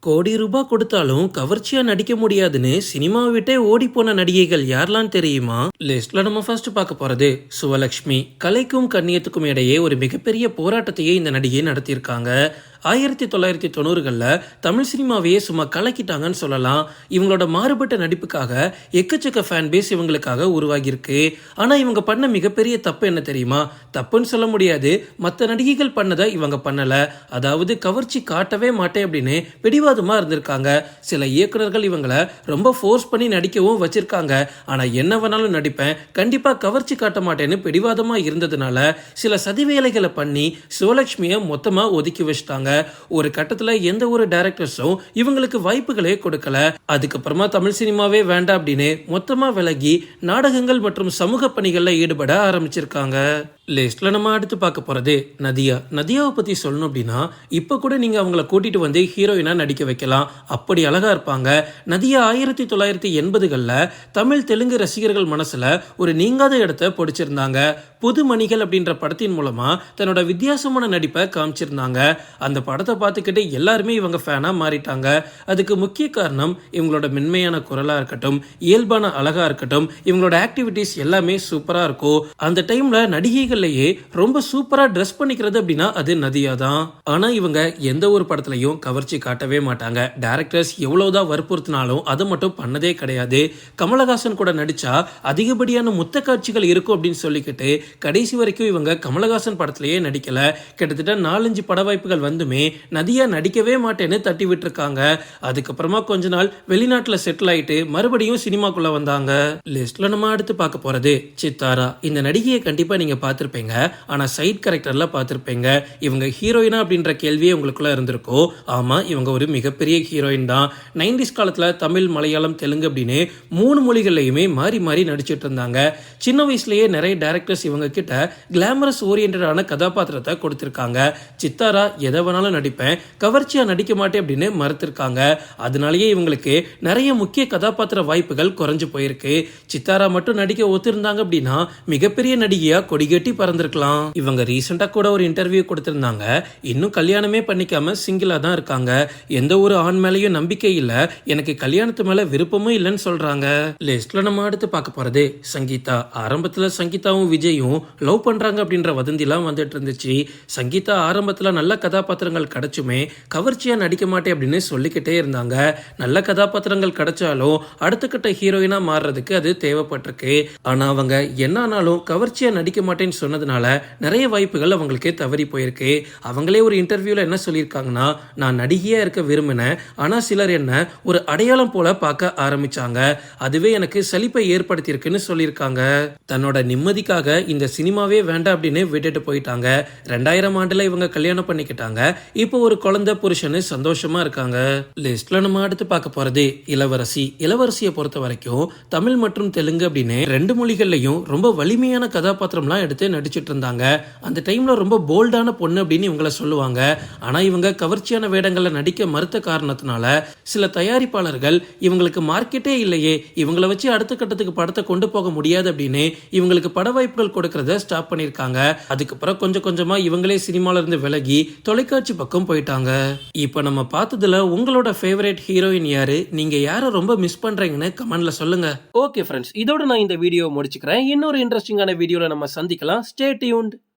கோடி ரூபாய் கொடுத்தாலும் கவர்ச்சியா நடிக்க முடியாதுன்னு சினிமாவை விட்டே ஓடி போன நடிகைகள் யாரெல்லாம் தெரியுமா? லிஸ்ட்ல நம்ம ஃபர்ஸ்ட் பார்க்க போறது சுவலட்சுமி கலைக்கும் கண்ணியத்துக்கும் இடையே ஒரு மிகப்பெரிய போராட்டத்தையே இந்த நடிகை நடத்தியிருக்காங்க. ஆயிரத்தி தொள்ளாயிரத்தி தொண்ணூறுகளில் தமிழ் சினிமாவையே சும்மா கலக்கிட்டாங்கன்னு சொல்லலாம். இவங்களோட மாறுபட்ட நடிப்புக்காக எக்கச்சக்க ஃபேன் பேஸ் இவங்களுக்காக உருவாகியிருக்கு. ஆனால் இவங்க பண்ண மிகப்பெரிய தப்பு என்ன தெரியுமா? தப்புன்னு சொல்ல முடியாது. மற்ற நடிகைகள் பண்ணதை இவங்க பண்ணலை. அதாவது கவர்ச்சி காட்டவே மாட்டேன் அப்படின்னு பிடிவாதமாக இருந்திருக்காங்க. சில இயக்குனர்கள் இவங்களை ரொம்ப ஃபோர்ஸ் பண்ணி நடிக்கவும் வச்சிருக்காங்க. ஆனால் என்ன வேணாலும் நடிப்பேன். கண்டிப்பாக கவர்ச்சி காட்ட மாட்டேன்னு பிடிவாதமாக இருந்ததுனால சில சதிவேலைகளை பண்ணி சிவலட்சுமியை மொத்தமாக ஒதுக்கி வச்சிட்டாங்க. ஒரு கட்டத்துல எந்த ஒரு டைரக்டர்ஸும் இவங்களுக்கு வாய்ப்புகளே கொடுக்கல. அதுக்கப்புறமா தமிழ் சினிமாவே வேண்டாம் அப்படின்னு மொத்தமா விலகி நாடகங்கள் மற்றும் சமூக பணிகள்ல ஈடுபட ஆரம்பிச்சிருக்காங்க. லிஸ்ட்ல நம்ம அடுத்து பார்க்க போறது நதியா. நதியாவை பத்தி சொல்லணும் அப்படின்னா இப்போ கூட நீங்க அவங்கள கூட்டிட்டு வந்து ஹீரோயினா நடிக்க வைக்கலாம். அப்படி அழகா இருப்பாங்க. நதியா ஆயிரத்தி தொள்ளாயிரத்தி எண்பதுகளில் தமிழ் தெலுங்கு ரசிகர்கள் மனசுல ஒரு நீங்காத இடத்த பிடிச்சிருந்தாங்க. புது மணிகள் அப்படின்ற படத்தின் மூலமா தன்னோட வித்தியாசமான நடிப்பை காமிச்சிருந்தாங்க. அந்த இந்த படத்தை பார்த்துக்கிட்டு எல்லாருமே இவங்க ஃபேனாக மாறிட்டாங்க. அதுக்கு முக்கிய காரணம் இவங்களோட மென்மையான குரலாக இருக்கட்டும் இயல்பான அழகா இருக்கட்டும் இவங்களோட ஆக்டிவிட்டிஸ் எல்லாமே சூப்பராக இருக்கும். அந்த டைம்ல நடிகைகள்லேயே ரொம்ப சூப்பராக ட்ரெஸ் பண்ணிக்கிறது அப்படின்னா அது நதியா தான். ஆனா இவங்க எந்த ஒரு படத்துலயும் கவர்ச்சி காட்டவே மாட்டாங்க. டேரக்டர்ஸ் எவ்வளோதான் வற்புறுத்தினாலும் அதை மட்டும் பண்ணதே கிடையாது. கமலஹாசன் கூட நடிச்சா அதிகப்படியான முத்த காட்சிகள் இருக்கும் அப்படின்னு சொல்லிக்கிட்டு கடைசி வரைக்கும் இவங்க கமலஹாசன் படத்திலேயே நடிக்கல. கிட்டத்தட்ட நாலஞ்சு பட வாய்ப்புகள் வந்து வந்துமே நதியா நடிக்கவே மாட்டேன்னு தட்டி விட்டுருக்காங்க அதுக்கப்புறமா கொஞ்ச நாள் வெளிநாட்டுல செட்டில் ஆயிட்டு மறுபடியும் சினிமாக்குள்ள வந்தாங்க. லிஸ்ட்ல நம்ம அடுத்து பார்க்க போறது சித்தாரா. இந்த நடிகையை கண்டிப்பா நீங்க பார்த்திருப்பீங்க. ஆனா சைட் கேரக்டர்ல பார்த்திருப்பீங்க. இவங்க ஹீரோயினா அப்படின்ற கேள்வியே உங்களுக்குள்ள இருந்திருக்கும் ஆமா இவங்க ஒரு மிகப்பெரிய ஹீரோயின் தான். நைன்டிஸ் காலத்துல தமிழ் மலையாளம் தெலுங்கு அப்படின்னு மூணு மொழிகள்லையுமே மாறி மாறி நடிச்சிட்டு இருந்தாங்க. சின்ன வயசுலயே நிறைய டேரக்டர்ஸ் இவங்க கிட்ட கிளாமரஸ் ஓரியன்டான கதாபாத்திரத்தை கொடுத்திருக்காங்க. சித்தாரா எதை வேணாலும் நடிப்பேன். கவர்ச்சியாக நடிக்க மாட்டேன் அப்படின்னு மறுத்திருக்காங்க. அதனாலேயே இவங்களுக்கு நிறைய முக்கிய கதாபாத்திர வாய்ப்புகள் குறைஞ்சு போயிருக்கு. சித்தாரா மட்டும் நடிக்க ஒத்துருந்தாங்க அப்படின்னா மிகப்பெரிய நடிகையாக கொடிகட்டி பறந்திருக்கலாம். இவங்க ரீசெண்டாக கூட ஒரு இன்டர்வியூ கொடுத்திருந்தாங்க. இன்னும் கல்யாணமே பண்ணிக்காம சிங்கிளா தான் இருக்காங்க. எந்த ஒரு ஆண் மேலேயும் நம்பிக்கை இல்ல. எனக்கு கல்யாணத்து மேல விருப்பமும் இல்லைன்னு சொல்றாங்க. லிஸ்ட்ல நம்ம அடுத்து பார்க்க போறது சங்கீதா. ஆரம்பத்துல சங்கீதாவும் விஜயும் லவ் பண்றாங்க அப்படின்ற வதந்திலாம் வந்துட்டு இருந்துச்சு. சங்கீதா ஆரம்பத்துல நல்ல கதாபாத்திரங்கள் கிடைச்சுமே கவர்ச்சியாக நடிக்க மாட்டேன் அப்படின்னு சொல்லிக்கிட்டே இருந்தாங்க. நல்ல கதாபாத்திரங்கள் கிடைச்சாலும் அடுத்த கட்ட ஹீரோயினாக மாறுறதுக்கு அது தேவைப்பட்டிருக்கு. ஆனால் அவங்க என்னானாலும் கவர்ச்சியாக நடிக்க மாட்டேன்னு சொன்னதுனால நிறைய வாய்ப்புகள் அவங்களுக்கே தவறி போயிருக்கு. அவங்களே ஒரு இன்டர்வியூவில் என்ன சொல்லியிருக்காங்கன்னா நான் நடிகையாக இருக்க விரும்பினேன் ஆனால் சிலர் என்ன ஒரு அடையாளம் போல பார்க்க ஆரம்பிச்சாங்க. அதுவே எனக்கு சலிப்பை ஏற்படுத்தியிருக்குன்னு சொல்லியிருக்காங்க. தன்னோட நிம்மதிக்காக இந்த சினிமாவே வேண்டாம் அப்படின்னு விட்டுட்டு போயிட்டாங்க. ரெண்டாயிரம் ஆண்டுல இவங்க கல்யாணம் பண்ணிக்கிட்டாங்க. இப்போ ஒரு குழந்தை புருஷனு சந்தோஷமா இருக்காங்க. லிஸ்ட்ல நம்ம அடுத்து பார்க்க போறது இளவரசி. இளவரசியை பொறுத்த வரைக்கும் தமிழ் மற்றும் தெலுங்கு அப்படின்னு ரெண்டு மொழிகள்லையும் ரொம்ப வலிமையான கதாபாத்திரம்லாம் எடுத்து நடிச்சிட்டு இருந்தாங்க. அந்த டைம்ல ரொம்ப போல்டான பொண்ணு அப்படின்னு இவங்கள சொல்லுவாங்க. ஆனா இவங்க கவர்ச்சியான வேடங்களை நடிக்க மறுத்த காரணத்தினால சில தயாரிப்பாளர்கள் இவங்களுக்கு மார்க்கெட்டே இல்லையே இவங்கள வச்சு அடுத்த கட்டத்துக்கு படத்தை கொண்டு போக முடியாது அப்படின்னு இவங்களுக்கு பட வாய்ப்புகள் கொடுக்கறத ஸ்டாப் பண்ணியிருக்காங்க. அதுக்கப்புறம் கொஞ்சம் கொஞ்சமா இவங்களே சினிமால இருந்து விலகி தொலைக்காட்சி பக்கம் போயிட்டாங்க. இப்போ நம்ம பார்த்ததுல உங்களோட ஃபேவரட் ஹீரோயின் யாரு? நீங்க யாரை ரொம்ப மிஸ் பண்றீங்கன்னு கமெண்ட்ல சொல்லுங்க. ஓகே ஃப்ரெண்ட்ஸ் இதோட நான் இந்த வீடியோ முடிச்சுக்கிறேன். இன்னொரு இன்ட்ரெஸ்டிங்கான வீடியோல நம்ம சந்திக்கலாம். Stay tuned